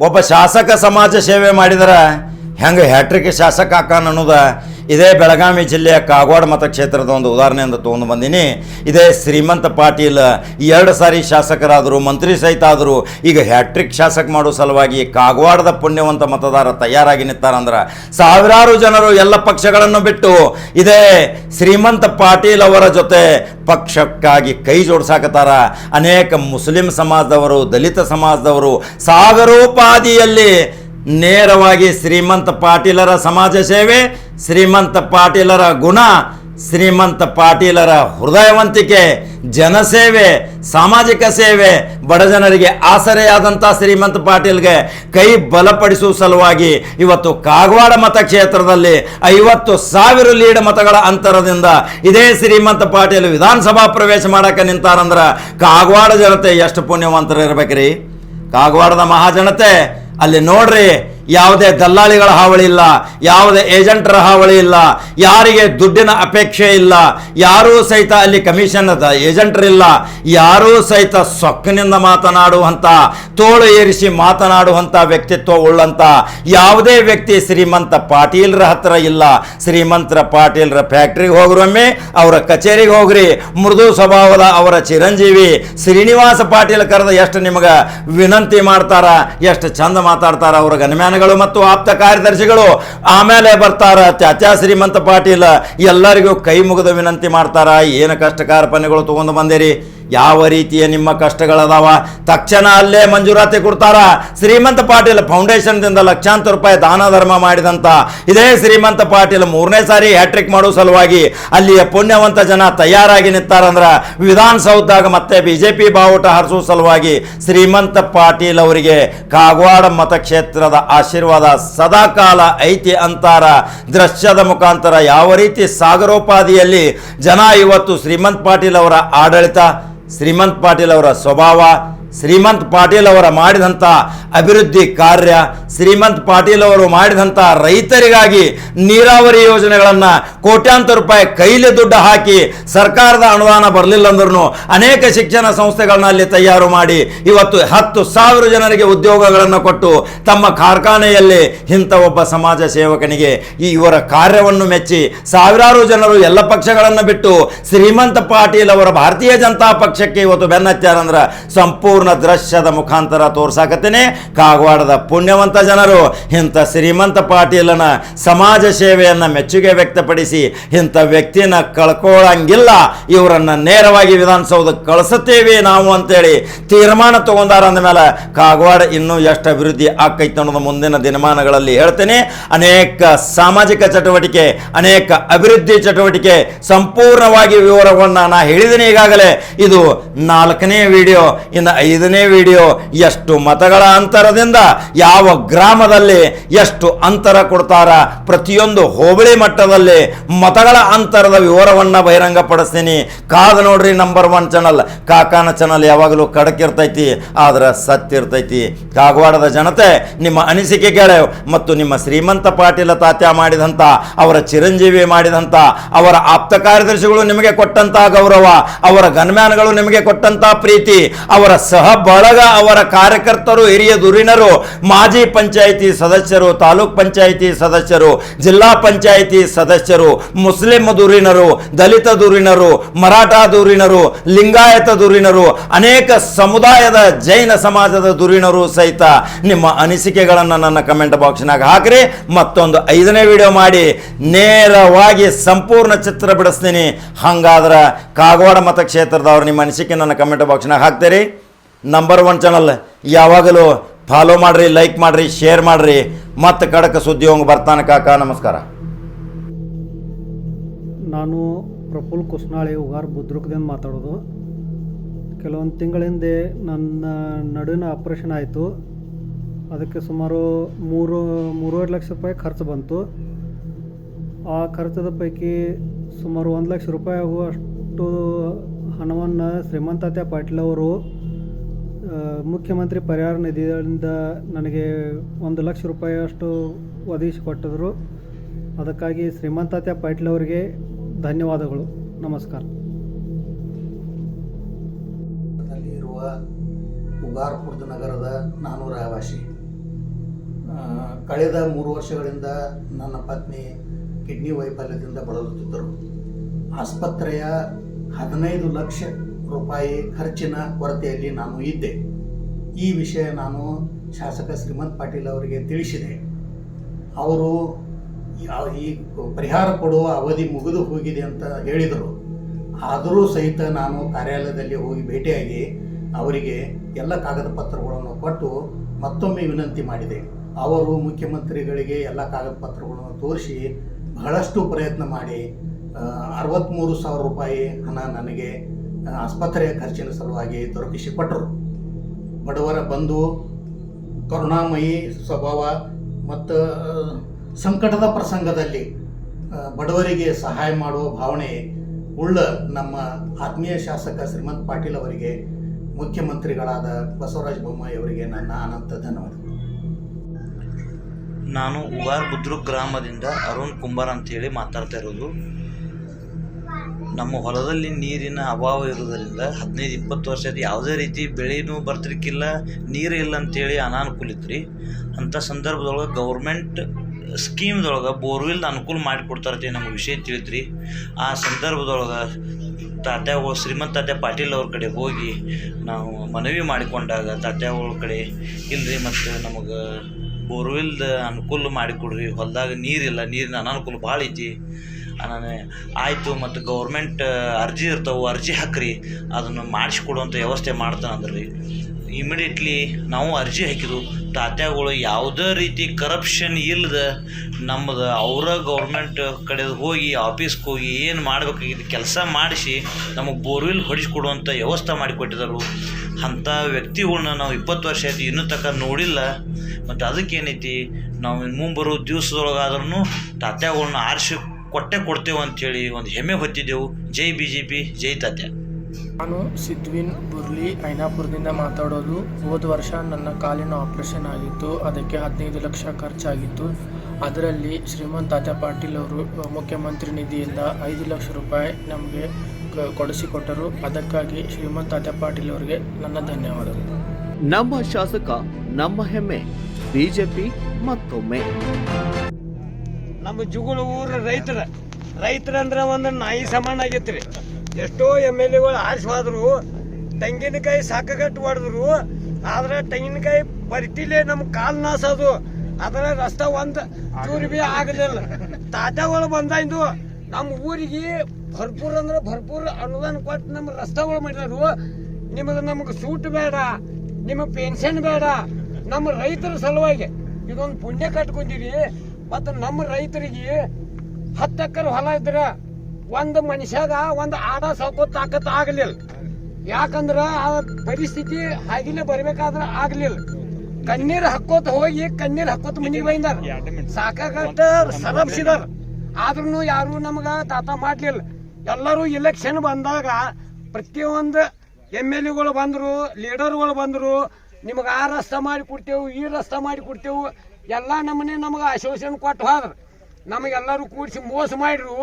ಒಬ್ಬ ಶಾಸಕ ಸಮಾಜ ಸೇವೆ ಮಾಡಿದರೆ ಹೆಂಗೆ ಹ್ಯಾಟ್ರಿಕ್ ಶಾಸಕ ಹಾಕಾನ ಅನ್ನೋದ ಇದೇ ಬೆಳಗಾವಿ ಜಿಲ್ಲೆಯ ಕಾಗವಾಡ ಮತಕ್ಷೇತ್ರದ ಒಂದು ಉದಾಹರಣೆ ಅಂತ ತಗೊಂಡು ಬಂದೀನಿ. ಇದೇ ಶ್ರೀಮಂತ ಪಾಟೀಲ್ ಎರಡು ಸಾರಿ ಶಾಸಕರಾದರು, ಮಂತ್ರಿ ಸಹಿತ ಆದರೂ ಈಗ ಹ್ಯಾಟ್ರಿಕ್ ಶಾಸಕ ಮಾಡೋ ಸಲುವಾಗಿ ಕಾಗವಾಡದ ಪುಣ್ಯವಂತ ಮತದಾರ ತಯಾರಾಗಿ ನಿಂತಾರಂದ್ರೆ ಸಾವಿರಾರು ಜನರು ಎಲ್ಲ ಪಕ್ಷಗಳನ್ನು ಬಿಟ್ಟು ಇದೇ ಶ್ರೀಮಂತ ಪಾಟೀಲ್ ಅವರ ಜೊತೆ ಪಕ್ಷಕ್ಕಾಗಿ ಕೈ ಜೋಡಿಸಾಕತ್ತಾರ. ಅನೇಕ ಮುಸ್ಲಿಂ ಸಮಾಜದವರು, ದಲಿತ ಸಮಾಜದವರು ಸಾಗರೋಪಾದಿಯಲ್ಲಿ ನೇರವಾಗಿ ಶ್ರೀಮಂತ ಪಾಟೀಲರ ಸಮಾಜ ಸೇವೆ ಶ್ರೀಮಂತ ಪಾಟೀಲರ ಗುಣ, ಶ್ರೀಮಂತ ಪಾಟೀಲರ ಹೃದಯವಂತಿಕೆ, ಜನಸೇವೆ, ಸಾಮಾಜಿಕ ಸೇವೆ ಬಡಜನರಿಗೆ ಆಸರೆಯಾದಂಥ ಶ್ರೀಮಂತ ಪಾಟೀಲ್ಗೆ ಕೈ ಬಲಪಡಿಸುವ ಸಲುವಾಗಿ ಇವತ್ತು ಕಾಗವಾಡ ಮತಕ್ಷೇತ್ರದಲ್ಲಿ ಐವತ್ತು ಸಾವಿರ ಲೀಡ್ ಮತಗಳ ಅಂತರದಿಂದ ಇದೇ ಶ್ರೀಮಂತ ಪಾಟೀಲ್ ವಿಧಾನಸಭಾ ಪ್ರವೇಶ ಮಾಡಕ್ಕೆ ನಿಂತಾರಂದ್ರೆ ಕಾಗವಾಡ ಜನತೆ ಎಷ್ಟು ಪುಣ್ಯವಂತರು ಇರ್ಬೇಕ್ರಿ ಕಾಗವಾಡದ ಮಹಾಜನತೆ, ಅಲ್ಲಿ ನೋಡ್ರಿ ಯಾವುದೇ ದಲ್ಲಾಳಿಗಳ ಹಾವಳಿ ಇಲ್ಲ, ಯಾವುದೇ ಏಜೆಂಟರ ಹಾವಳಿ ಇಲ್ಲ, ಯಾರಿಗೆ ದುಡ್ಡಿನ ಅಪೇಕ್ಷೆ ಇಲ್ಲ, ಯಾರೂ ಸಹಿತ ಅಲ್ಲಿ ಕಮಿಷನ್ ಏಜೆಂಟರಿಲ್ಲ, ಯಾರೂ ಸಹಿತ ಸೊಕ್ಕಿನಿಂದ ಮಾತನಾಡುವಂಥ ತೋಳು ಏರಿಸಿ ಮಾತನಾಡುವಂಥ ವ್ಯಕ್ತಿತ್ವ ಉಳ್ಳಂಥ ಯಾವುದೇ ವ್ಯಕ್ತಿ ಶ್ರೀಮಂತ ಪಾಟೀಲ್ರ ಹತ್ರ ಇಲ್ಲ. ಶ್ರೀಮಂತರ ಪಾಟೀಲ್ರ ಫ್ಯಾಕ್ಟ್ರಿಗೆ ಹೋಗ್ರೊಮ್ಮೆ ಅವರ ಕಚೇರಿಗೆ ಹೋಗ್ರಿ. ಮೃದು ಸ್ವಭಾವದ ಅವರ ಚಿರಂಜೀವಿ, ಶ್ರೀನಿವಾಸ ಪಾಟೀಲ್ ಕರೆದ ಎಷ್ಟು ನಿಮಗೆ ವಿನಂತಿ ಮಾಡ್ತಾರ, ಎಷ್ಟು ಚಂದ ಮಾತಾಡ್ತಾರ ಅವರ ಗನ್ಮ್ಯಾನಗಳು ಮತ್ತು ಆಪ್ತ ಕಾರ್ಯದರ್ಶಿಗಳು ಆಮೇಲೆ ಬರ್ತಾರ ಚಾಚಾ, ಶ್ರೀಮಂತ ಪಾಟೀಲ ಎಲ್ಲರಿಗೂ ಕೈ ಮುಗಿದು ವಿನಂತಿ ಮಾಡ್ತಾರ? ಏನು ಕಷ್ಟ ಕಾರ್ಪಣ್ಯಗಳು ತಗೊಂಡು ಬಂದಿರಿ? ಯಾವ ರೀತಿಯ ನಿಮ್ಮ ಕಷ್ಟಗಳದಾವ? ತಕ್ಷಣ ಅಲ್ಲೇ ಮಂಜೂರಾತಿ ಕೊಡ್ತಾರ. ಶ್ರೀಮಂತ ಪಾಟೀಲ್ ಫೌಂಡೇಶನ್ದಿಂದ ಲಕ್ಷಾಂತರ ರೂಪಾಯಿ ದಾನ ಧರ್ಮ ಮಾಡಿದಂತ ಇದೇ ಶ್ರೀಮಂತ ಪಾಟೀಲ್ ಮೂರನೇ ಸಾರಿ ಹ್ಯಾಟ್ರಿಕ್ ಮಾಡೋ ಸಲುವಾಗಿ ಅಲ್ಲಿಯ ಪುಣ್ಯವಂತ ಜನ ತಯಾರಾಗಿ ನಿಂತಾರಂದ್ರ ವಿಧಾನಸೌಧದಾಗ ಮತ್ತೆ ಬಿಜೆಪಿ ಬಾವುಟ ಹರಿಸುವ ಸಲುವಾಗಿ ಶ್ರೀಮಂತ ಪಾಟೀಲ್ ಅವರಿಗೆ ಕಾಗವಾಡ ಮತಕ್ಷೇತ್ರದ ಆಶೀರ್ವಾದ ಸದಾಕಾಲ ಐತಿ ಅಂತಾರ. ದೃಶ್ಯದ ಮುಖಾಂತರ ಯಾವ ರೀತಿ ಸಾಗರೋಪಾದಿಯಲ್ಲಿ ಜನ ಇವತ್ತು ಶ್ರೀಮಂತ್ ಪಾಟೀಲ್ ಅವರ ಆಡಳಿತ? ಶ್ರೀಮಂತ್ ಪಾಟೀಲ್ ಅವರ ಸ್ವಭಾವ ಶ್ರೀಮಂತ್ ಪಾಟೀಲ್ ಅವರ ಮಾಡಿದಂಥ ಅಭಿವೃದ್ಧಿ ಕಾರ್ಯ, ಶ್ರೀಮಂತ್ ಪಾಟೀಲ್ ಅವರು ಮಾಡಿದಂಥ ರೈತರಿಗಾಗಿ ನೀರಾವರಿ ಯೋಜನೆಗಳನ್ನು ಕೋಟ್ಯಾಂತರ ರೂಪಾಯಿ ಕೈಲಿ ದುಡ್ಡು ಹಾಕಿ ಸರ್ಕಾರದ ಅನುದಾನ ಬರಲಿಲ್ಲ ಅಂದ್ರೂ ಅನೇಕ ಶಿಕ್ಷಣ ಸಂಸ್ಥೆಗಳನ್ನ ಅಲ್ಲಿ ತಯಾರು ಮಾಡಿ ಇವತ್ತು ಹತ್ತು ಸಾವಿರ ಜನರಿಗೆ ಉದ್ಯೋಗಗಳನ್ನು ಕೊಟ್ಟು ತಮ್ಮ ಕಾರ್ಖಾನೆಯಲ್ಲಿ ಇಂಥ ಒಬ್ಬ ಸಮಾಜ ಸೇವಕನಿಗೆ ಈ ಇವರ ಕಾರ್ಯವನ್ನು ಮೆಚ್ಚಿ ಸಾವಿರಾರು ಜನರು ಎಲ್ಲ ಪಕ್ಷಗಳನ್ನು ಬಿಟ್ಟು ಶ್ರೀಮಂತ ಪಾಟೀಲ್ ಅವರ ಭಾರತೀಯ ಜನತಾ ಪಕ್ಷಕ್ಕೆ ಇವತ್ತು ಬೆನ್ನತ್ತಾರಂದ್ರೆ ಸಂಪೂರ್ಣ ದೃಶ್ಯದ ಮುಖಾಂತರ ತೋರ್ಸಾಕತ್ತೇನೆ. ಕಾಗವಾಡದ ಪುಣ್ಯವಂತ ಜನರು, ಇಂಥ ಶ್ರೀಮಂತ ಪಾಟೀಲನ ಸಮಾಜ ಸೇವೆಯನ್ನು ಮೆಚ್ಚುಗೆ ವ್ಯಕ್ತಪಡಿಸಿ, ಇಂಥ ವ್ಯಕ್ತಿನ ಕಳ್ಕೊಳ್ಳಂಗಿಲ್ಲ ಇವರನ್ನ ನೇರವಾಗಿ ವಿಧಾನಸೌಧಕ್ಕೆ ಕಳಿಸುತ್ತೇವೆ ನಾವು ಅಂತೇಳಿ ತೀರ್ಮಾನ ತಗೊಂಡಾರ ಅಂದಮೇಲೆ ಕಾಗವಾಡ ಇನ್ನೂ ಎಷ್ಟು ಅಭಿವೃದ್ಧಿ ಆಕೈತೆ ಅನ್ನೋದು ಮುಂದಿನ ದಿನಮಾನಗಳಲ್ಲಿ ಹೇಳ್ತೇನೆ. ಅನೇಕ ಸಾಮಾಜಿಕ ಚಟುವಟಿಕೆ, ಅನೇಕ ಅಭಿವೃದ್ಧಿ ಚಟುವಟಿಕೆ ಸಂಪೂರ್ಣವಾಗಿ ವಿವರವನ್ನು ನಾ ಹೇಳಿದ್ದೀನಿ ಈಗಾಗಲೇ. ಇದು ನಾಲ್ಕನೇ ವಿಡಿಯೋ, ಇನ್ನು ಐದನೇ ವಿಡಿಯೋ, ಎಷ್ಟು ಮತಗಳ ಅಂತರದಿಂದ ಯಾವ ಗ್ರಾಮದಲ್ಲಿ ಎಷ್ಟು ಅಂತರ ಕೊಡ್ತಾರ, ಪ್ರತಿಯೊಂದು ಹೋಬಳಿ ಮಟ್ಟದಲ್ಲಿ ಮತಗಳ ಅಂತರದ ವಿವರವನ್ನು ಬಹಿರಂಗಪಡಿಸ್ತೀನಿ. ಕಾದು ನೋಡ್ರಿ ನಂಬರ್ ಒನ್ ಚಾನಲ್ ಕಾಕಾನ ಚಾನಲ್ ಯಾವಾಗಲೂ ಕಡಕಿರ್ತೈತಿ ಆದ್ರೆ ಸತ್ತಿರ್ತೈತಿ ಕಾಗವಾಡದ ಜನತೆ, ನಿಮ್ಮ ಅನಿಸಿಕೆ ಕೇಳೆ ಮತ್ತು ನಿಮ್ಮ ಶ್ರೀಮಂತ ಪಾಟೀಲ ತಾತ್ಯ ಮಾಡಿದಂಥ ಅವರ ಚಿರಂಜೀವಿ ಮಾಡಿದಂಥ ಅವರ ಆಪ್ತ ಕಾರ್ಯದರ್ಶಿಗಳು ನಿಮಗೆ ಕೊಟ್ಟಂತಹ ಗೌರವ, ಅವರ ಗನ್ಮ್ಯಾನ್ಗಳು ನಿಮಗೆ ಕೊಟ್ಟಂತಹ ಪ್ರೀತಿ, ಅವರ ಸಹ ಬಳಗ ಅವರ ಕಾರ್ಯಕರ್ತರು, ಹಿರಿಯ ಧುರೀಣರು ಮಾಜಿ ಪಂಚಾಯಿತಿ ಸದಸ್ಯರು, ತಾಲೂಕ್ ಪಂಚಾಯಿತಿ ಸದಸ್ಯರು, ಜಿಲ್ಲಾ ಪಂಚಾಯಿತಿ ಸದಸ್ಯರು, ಮುಸ್ಲಿಂ ಧುರೀಣರು ದಲಿತ ಧುರೀಣರು ಮರಾಠ ಧುರೀಣರು ಲಿಂಗಾಯತ ಧುರೀಣರು ಅನೇಕ ಸಮುದಾಯದ ಜೈನ ಸಮಾಜದ ಧುರೀಣರು ಸಹಿತ ನಿಮ್ಮ ಅನಿಸಿಕೆಗಳನ್ನು ನನ್ನ ಕಮೆಂಟ್ ಬಾಕ್ಸ್ನಾಗ ಹಾಕ್ರಿ. ಮತ್ತೊಂದು ಐದನೇ ವಿಡಿಯೋ ಮಾಡಿ. ನೇರವಾಗಿ ಸಂಪೂರ್ಣ ಚಿತ್ರ ಬಿಡಿಸ್ತೀನಿ. ಹಂಗಾದ್ರೆ ಕಾಗವಾಡ ಮತಕ್ಷೇತ್ರದವರು ನಿಮ್ಮ ಅನಿಸಿಕೆ ನನ್ನ ಕಮೆಂಟ್ ಬಾಕ್ಸ್ನಾಗ ಹಾಕ್ತೀರಿ. ನಂಬರ್ ಒನ್ ಚಾನಲ್ ಯಾವಾಗಲೂ ಫಾಲೋ ಮಾಡ್ರಿ ಲೈಕ್ ಮಾಡ್ರಿ ಶೇರ್ ಮಾಡ್ರಿ. ಮತ್ತೆ ಕಡಕ ಸುದ್ದಿ ಹೋಗಿ ಬರ್ತಾನೆ ಕಾಕ, ನಮಸ್ಕಾರ. ನಾನು ಪ್ರಫುಲ್ ಕುಸ್ನಾಳಿ, ಉಗಾರ್ ಬುದ್ರುಕದಿಂದ ಮಾತಾಡೋದು. ಕೆಲವೊಂದು ತಿಂಗಳ ಹಿಂದೆ ನನ್ನ ನಡುವಿನ ಆಪ್ರೇಷನ್ ಆಯಿತು. ಅದಕ್ಕೆ ಸುಮಾರು ಮೂರು, ಮೂರುವರೆ ಲಕ್ಷ ರೂಪಾಯಿ ಖರ್ಚು ಬಂತು. ಆ ಖರ್ಚದ ಪೈಕಿ ಸುಮಾರು ಒಂದು ಲಕ್ಷ ರೂಪಾಯಿ ಆಗುವಷ್ಟು ಹಣವನ್ನು ಶ್ರೀಮಂತಾತ್ಯ ಪಾಟೀಲ್ ಅವರು ಮುಖ್ಯಮಂತ್ರಿ ಪರಿಹಾರ ನಿಧಿಯಿಂದ ನನಗೆ ಒಂದು ಲಕ್ಷ ರೂಪಾಯಿಯಷ್ಟು ಒದಗಿಸಿಕೊಟ್ಟಿದ್ರು ಅದಕ್ಕಾಗಿ ಶ್ರೀಮಂತಾತ್ಯ ಪಾಟೀಲ್ ಅವರಿಗೆ ಧನ್ಯವಾದಗಳು. ನಮಸ್ಕಾರ. ಇರುವ ಉಗಾರ್ಪುರದ ನಗರದ ನಾನು ರಹವಾಸಿ ಕಳೆದ ಮೂರು ವರ್ಷಗಳಿಂದ ನನ್ನ ಪತ್ನಿ ಕಿಡ್ನಿ ವೈಫಲ್ಯದಿಂದ ಬಳಲುತ್ತಿದ್ದರು. ಆಸ್ಪತ್ರೆಯ ಹದಿನೈದು ಲಕ್ಷ ರೂಪಾಯಿ ಖರ್ಚಿನ ಕೊರತೆಯಲ್ಲಿ ನಾನು ಇದ್ದೆ. ಈ ವಿಷಯ ನಾನು ಶಾಸಕ ಶ್ರೀಮಂತ್ ಪಾಟೀಲ್ ಅವರಿಗೆ ತಿಳಿಸಿದೆ. ಅವರು ಈ ಪರಿಹಾರ ಕೊಡುವ ಅವಧಿ ಮುಗಿದು ಹೋಗಿದೆ ಅಂತ ಹೇಳಿದರು. ಆದರೂ ಸಹಿತ ನಾನು ಕಾರ್ಯಾಲಯದಲ್ಲಿ ಹೋಗಿ ಭೇಟಿಯಾಗಿ ಅವರಿಗೆ ಎಲ್ಲ ಕಾಗದ ಪತ್ರಗಳನ್ನು ಕೊಟ್ಟು ಮತ್ತೊಮ್ಮೆ ವಿನಂತಿ ಮಾಡಿದೆ. ಅವರು ಮುಖ್ಯಮಂತ್ರಿಗಳಿಗೆ ಎಲ್ಲ ಕಾಗದ ಪತ್ರಗಳನ್ನು ತೋರಿಸಿ ಬಹಳಷ್ಟು ಪ್ರಯತ್ನ ಮಾಡಿ ಅರವತ್ತ್ಮೂರು ಸಾವಿರ ರೂಪಾಯಿ ಹಣ ನನಗೆ ಆಸ್ಪತ್ರೆಯ ಖರ್ಚಿನ ಸಲುವಾಗಿ ದೊರಕಿಸಿಕೊಟ್ಟರು ಬಡವರ ಬಂಧು, ಕರುಣಾಮಯಿ ಸ್ವಭಾವ ಮತ್ತು ಸಂಕಟದ ಪ್ರಸಂಗದಲ್ಲಿ ಬಡವರಿಗೆ ಸಹಾಯ ಮಾಡುವ ಭಾವನೆ ಉಳ್ಳ ನಮ್ಮ ಆತ್ಮೀಯ ಶಾಸಕ ಶ್ರೀಮಂತ್ ಪಾಟೀಲ್ ಅವರಿಗೆ, ಮುಖ್ಯಮಂತ್ರಿಗಳಾದ ಬಸವರಾಜ ಬೊಮ್ಮಾಯಿ ಅವರಿಗೆ ನನ್ನ ಅನಂತ ಧನ್ಯವಾದಗಳು ನಾನು ಉಬಾರ್ ಬುದ್ರುಕ್ ಗ್ರಾಮದಿಂದ ಅರುಣ್ ಕುಂಬಾರ್ ಅಂತೇಳಿ ಮಾತಾಡ್ತಾ ಇರೋದು. ನಮ್ಮ ಹೊಲದಲ್ಲಿ ನೀರಿನ ಅಭಾವ ಇರೋದರಿಂದ ಹದಿನೈದು, ಇಪ್ಪತ್ತು ವರ್ಷದ ಯಾವುದೇ ರೀತಿ ಬೆಳೆನೂ ಬರ್ತಿರ್ಕಿಲ್ಲ, ನೀರು ಇಲ್ಲ ಅಂತೇಳಿ ಅನಾನುಕೂಲ ಇತ್ತು ರೀ ಅಂಥ ಸಂದರ್ಭದೊಳಗೆ ಗೌರ್ಮೆಂಟ್ ಸ್ಕೀಮ್ದೊಳಗೆ ಬೋರ್ವೆಲ್ ಅನುಕೂಲ ಮಾಡಿಕೊಡ್ತಾರತಿ ನಮಗೆ ವಿಷಯ ತಿಳಿದ್ರಿ ಆ ಸಂದರ್ಭದೊಳಗೆ ತಾತ್ಯಾಗಳು ಶ್ರೀಮಂತ ತಾತ್ಯ ಪಾಟೀಲ್ ಅವ್ರ ಕಡೆ ಹೋಗಿ ನಾವು ಮನವಿ ಮಾಡಿಕೊಂಡಾಗ ತಾತ್ಯಾಗಳ ಕಡೆ ಇಲ್ಲರಿ ಮತ್ತು ನಮಗೆ ಬೋರ್ವೆಲ್ದ ಅನುಕೂಲ ಮಾಡಿಕೊಡ್ರಿ, ಹೊಲದಾಗ ನೀರಿಲ್ಲ, ನೀರಿನ ಅನಾನುಕೂಲ ಭಾಳ ಐತಿ. ನಾನು ಆಯಿತು ಮತ್ತು ಗೌರ್ಮೆಂಟ್ ಅರ್ಜಿ ಇರ್ತವೆ, ಅರ್ಜಿ ಹಾಕ್ರಿ, ಅದನ್ನು ಮಾಡಿಸ್ಕೊಡುವಂಥ ವ್ಯವಸ್ಥೆ ಮಾಡ್ತಾನೆ ಅಂದ್ರೆ ರೀ ಇಮಿಡಿಯೇಟ್ಲಿ ನಾವು ಅರ್ಜಿ ಹಾಕಿದ್ವು. ತಾತ್ಯಾಗಳು ಯಾವುದೇ ರೀತಿ ಕರಪ್ಷನ್ ಇಲ್ಲದ ನಮ್ಮದು ಅವರ ಗೌರ್ಮೆಂಟ್ ಕಡೆ ಹೋಗಿ ಆಫೀಸ್ಗೆ ಹೋಗಿ ಏನು ಮಾಡಬೇಕಾಗಿದ್ದು ಕೆಲಸ ಮಾಡಿಸಿ ನಮಗೆ ಬೋರ್ವೆಲ್ ಹೊಡಿಸ್ಕೊಡುವಂಥ ವ್ಯವಸ್ಥೆ ಮಾಡಿಕೊಟ್ಟಿದ್ದರು. ಅಂಥ ವ್ಯಕ್ತಿಗಳನ್ನ ನಾವು ಇಪ್ಪತ್ತು ವರ್ಷ ಆಯ್ತು ಇನ್ನೂ ತನಕ ನೋಡಿಲ್ಲ. ಮತ್ತು ಅದಕ್ಕೇನೈತಿ, ನಾವು ಮುಂಬರೋ ದಿವಸದೊಳಗಾದ್ರೂ ತಾತ್ಯಾಗಳನ್ನ ಆರಿಸಿ ಕೊಟ್ಟೆ ಕೊಡ್ತೇವೆ ಅಂಥೇಳಿ ಒಂದು ಹೆಮ್ಮೆ ಹೊತ್ತಿದ್ದೆವು. Jai B J P Jai Tatya ನಾನು ಸಿದ್ವಿನ್ ಬುರ್ಲಿ ಐನಾಪುರದಿಂದ ಮಾತಾಡೋದು. ಹೋದ ವರ್ಷ ನನ್ನ ಕಾಲಿನ ಆಪರೇಷನ್ ಆಗಿತ್ತು. ಅದಕ್ಕೆ ಹದಿನೈದು ಲಕ್ಷ ಖರ್ಚಾಗಿತ್ತು. ಅದರಲ್ಲಿ ಶ್ರೀಮಂತ್ ತಾತ್ಯ ಪಾಟೀಲ್ ಅವರು ಮುಖ್ಯಮಂತ್ರಿ ನಿಧಿಯಿಂದ ಐದು ಲಕ್ಷ ರೂಪಾಯಿ ನಮಗೆ ಕ- ಕೊಡಿಸಿಕೊಟ್ಟರು. ಅದಕ್ಕಾಗಿ ಶ್ರೀಮಂತ್ ತಾತ್ಯ ಪಾಟೀಲ್ ಅವರಿಗೆ ನನ್ನ ಧನ್ಯವಾದಗಳು. ನಮ್ಮ ಶಾಸಕ ನಮ್ಮ ಹೆಮ್ಮೆ. ಬಿಜೆಪಿ ಮತ್ತೊಮ್ಮೆ. ನಮ್ಮ ಜುಗುಳು ಊರ ರೈತರ. ರೈತರಂದ್ರೆ ಒಂದು ನಾಯಿ ಸಮಾನ ಆಗೈತ್ರಿ. ಎಷ್ಟೋ ಎಂ ಎಲ್ ಎಗಳು ಆರಿಸ್ವಾದ್ರು, ತೆಂಗಿನಕಾಯಿ ಸಾಕಗಟ್ಟು ಹೊಡೆದ್ರು, ಆದ್ರೆ ತೆಂಗಿನಕಾಯಿ ಪರಿಟಿಲೆ ನಮ್ಮ ಕಾಲ್ ನಾಸೋದು. ಅದರ ರಸ್ತ ಒಂದು, ಚೂರು ಬಿ ಆಗಲಿಲ್ಲ. ತಾತಗಳು ಬಂದಾಯ್ದು ನಮ್ಮ ಊರಿಗೆ ಭರ್ಪೂರ್ ಅಂದ್ರೆ ಭರ್ಪೂರ್ ಅನುದಾನ ಕೊಟ್ಟು ನಮ್ಮ ರಸ್ತೆಗಳು ಮಾಡಿದ್ರು ನಿಮಗೆ ನಮಗೆ ಸೂಟ್ ಬೇಡ ನಿಮ್ಮ ಪೆನ್ಷನ್ ಬೇಡ. ನಮ್ಮ ರೈತರ ಸಲುವಾಗಿ ಇದೊಂದು ಪುಣ್ಯ ಕಟ್ಕೊಂಡಿರಿ. ಮತ್ತು ನಮ್ಮ ರೈತರಿಗೆ ಹತ್ತು ಎಕರೆ ಹೊಲ ಇದ್ರ ಒಂದು ಮನುಷ್ಯಾಗ ಒಂದು ಆಡ ಸಾಕೋ ತಾಕತ್ ಆಗಲಿಲ್ಲ. ಯಾಕಂದ್ರ ಆ ಪರಿಸ್ಥಿತಿ ಹಾಗಿಲೆ ಬರ್ಬೇಕಾದ್ರ ಆಗ್ಲಿಲ್ಲ. ಕಣ್ಣೀರ್ ಹಕ್ಕೋತ ಹೋಗಿ ಕಣ್ಣೀರ್ ಹಕ್ಕೋತ ಮನಿಗೆ ಬೈದಾರ ಸಾಕಾಗಟ್ಟ ಸರಬ್ಸಿದಾರ. ಆದ್ರೂ ಯಾರು ನಮಗ ತಾತ ಮಾಡ್ಲಿಲ್ಲ. ಎಲ್ಲರೂ ಇಲೆಕ್ಷನ್ ಬಂದಾಗ ಪ್ರತಿಯೊಂದು ಎಂ ಎಲ್ ಎಗಳು ಬಂದರು ಲೀಡರ್ಗಳು ಬಂದ್ರು ನಿಮಗೆ ಆ ರಸ್ತೆ ಮಾಡಿ ಕೊಡ್ತೇವೆ, ಈ ರಸ್ತೆ ಮಾಡಿ ಕೊಡ್ತೇವೆ, ಎಲ್ಲ ನಮ್ಮನೆ ನಮಗೆ ಆಶ್ವಾಸನೆ ಕೊಟ್ಟು ಹೋದ್ರ ನಮಗೆಲ್ಲರೂ ಕೂಡಿಸಿ ಮೋಸ ಮಾಡಿರು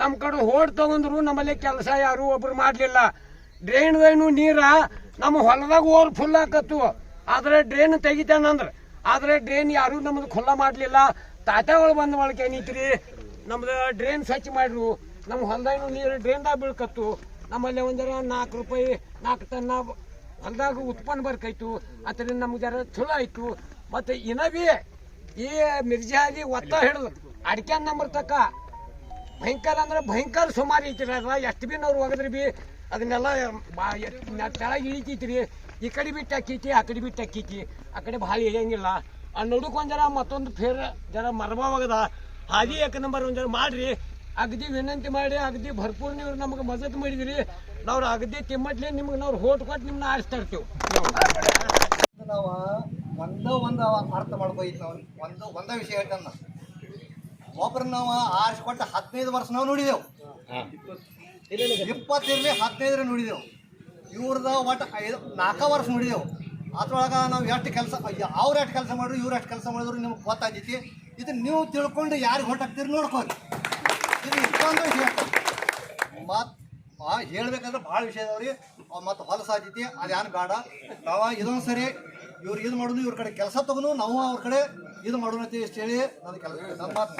ನಮ್ಮ ಕಡೆ ಹೋಡ್ ತಗೊಂಡ್ರು ನಮ್ಮಲ್ಲಿ ಕೆಲಸ ಯಾರು ಒಬ್ರು ಮಾಡಲಿಲ್ಲ. ಡ್ರೈನ್ದೇನು ನೀರ ನಮ್ಮ ಹೊಲದಾಗ ಓರ್ ಫುಲ್ ಆಕತ್ತು. ಆದ್ರೆ ಡ್ರೈನ್ ತೆಗಿತೇನಂದ್ರೆ ಆದರೆ ಡ್ರೈನ್ ಯಾರು ನಮ್ದು ಖುಲ್ಲ ಮಾಡಲಿಲ್ಲ. ತಾತಗಳು ಬಂದ ಒಳಗೆ ಏನೈತ್ರಿ ನಮ್ದು ಡ್ರೈನ್ ಸ್ವಚ್ಛ ಮಾಡಿರು. ನಮ್ಮ ಹೊಲದಾಗ ನೀರು ಡ್ರೈನ್ದಾಗ ಬೀಳ್ಕತ್ತು. ನಮ್ಮಲ್ಲಿ ಒಂದರ ನಾಲ್ಕು ರೂಪಾಯಿ ನಾಲ್ಕು ಟನ್ನ ಹೊಲದಾಗ ಉತ್ಪನ್ನ ಬರ್ಕೈತು, ಅದರಿಂದ ನಮ್ಗೆ ಜರ ಚಲೋ ಆಯ್ತು. ಮತ್ತು ಇನ್ನ ಬಿ ಈ ಮಿರ್ಜಾಲಿ ಒತ್ತ ಹಿಡಿದು ಅಡಿಕೆ ನಂಬರ್ತಕ್ಕ ಭಯಂಕರ ಅಂದ್ರೆ ಭಯಂಕರ ಸುಮಾರು ಐತಿರಿ ಅದ ಎಷ್ಟು ಬಿ ನಾವು ಹೋಗಿದ್ರಿ ಬಿ ಅದನ್ನೆಲ್ಲ ಕೆಳಗೆ ಇಳಿತೈತ್ರಿ. ಈ ಕಡೆ ಬಿಟ್ಟು ಅಕ್ಕೈತಿ ಆ ಕಡೆ ಬಿಟ್ಟು ಅಕ್ಕೈತಿ ಆ ಕಡೆ ಭಾಳ ಇಳಿಯಂಗಿಲ್ಲ. ಆ ನಡುಕ್ ಒಂದ್ ಜರ ಮತ್ತೊಂದು ಫೇರ್ ಜರ ಮರಬಾವಾಗದ ಹಾದಿ ಯಾಕೆ ನಂಬರ್ ಒಂದ್ ಜರ ಮಾಡ್ರಿ. ಅಗದಿ ವಿನಂತಿ ಮಾಡಿ, ಅಗದಿ ಭರ್ಪೂರ್ ನೀವು ನಮಗೆ ಮದತ್ ಮಾಡಿದ್ರಿ. ನಾವು ಅಗದಿ ತಿಮ್ಮಟ್ಲಿ ನಿಮ್ಗೆ ನಾವು ಹೋಟ್ ಕೊಟ್ಟು ನಿಮ್ನ ಆರಿಸ್ತಾ ಇರ್ತೀವಿ ನಾವು ಒಂದ ಒಂದ ಅರ್ಥ ಮಾಡ್ಕೋಯ್ತು ನಾವು ಒಂದು ಒಂದ ವಿಷಯ ಹೇಳ್ತಾನ ಒಬ್ರು ನಾವು ಆರಿಸ್ಕೊಟ್ಟು ಹದಿನೈದು ವರ್ಷ ನಾವು ನೋಡಿದೆವು. ಇಪ್ಪತ್ತಿರಲಿ ಹದಿನೈದರ ನೋಡಿದೆವು. ಇವ್ರದ ಒಟ್ಟು ಐದು ನಾಲ್ಕ ವರ್ಷ ನೋಡಿದೆವು. ಅದ್ರೊಳಗೆ ನಾವು ಎಷ್ಟು ಕೆಲಸ ಅವ್ರು ಎಷ್ಟು ಕೆಲಸ ಮಾಡಿದ್ರು ಇವ್ರು ಎಷ್ಟು ಕೆಲಸ ಮಾಡಿದ್ರು ನಿಮ್ಗೆ ಗೊತ್ತಾಗೈತಿ ಇದು ನೀವು ತಿಳ್ಕೊಂಡು ಯಾರಿಗೆ ಹೊಟ್ಟಾಗ್ತೀರಿ ನೋಡ್ಕೊಳ್ಳಿ. ಇದು ಇಷ್ಟೊಂದು ವಿಷಯ. ಮತ್ತು ಹೇಳ್ಬೇಕಂದ್ರೆ ಭಾಳ ವಿಷಯ ಅದಾವ್ರಿ ಮತ್ತು ಹೊಲಸಾತೈತಿ ಅದೇನು ಬೇಡ ನಾವು ಇದೊಂದು ಸರಿ ಇವ್ರು ಇದು ಮಾಡೋದು ಇವ್ರ ಕಡೆ ಕೆಲಸ ತಗೋನು, ನಾವು ಅವ್ರ ಕಡೆ ಇದು ಮಾಡೋಣ ಅಂತ ಹೇಳಿ ನನ್ನ ಕೆಲಸ ನನ್ನ ಮಾತು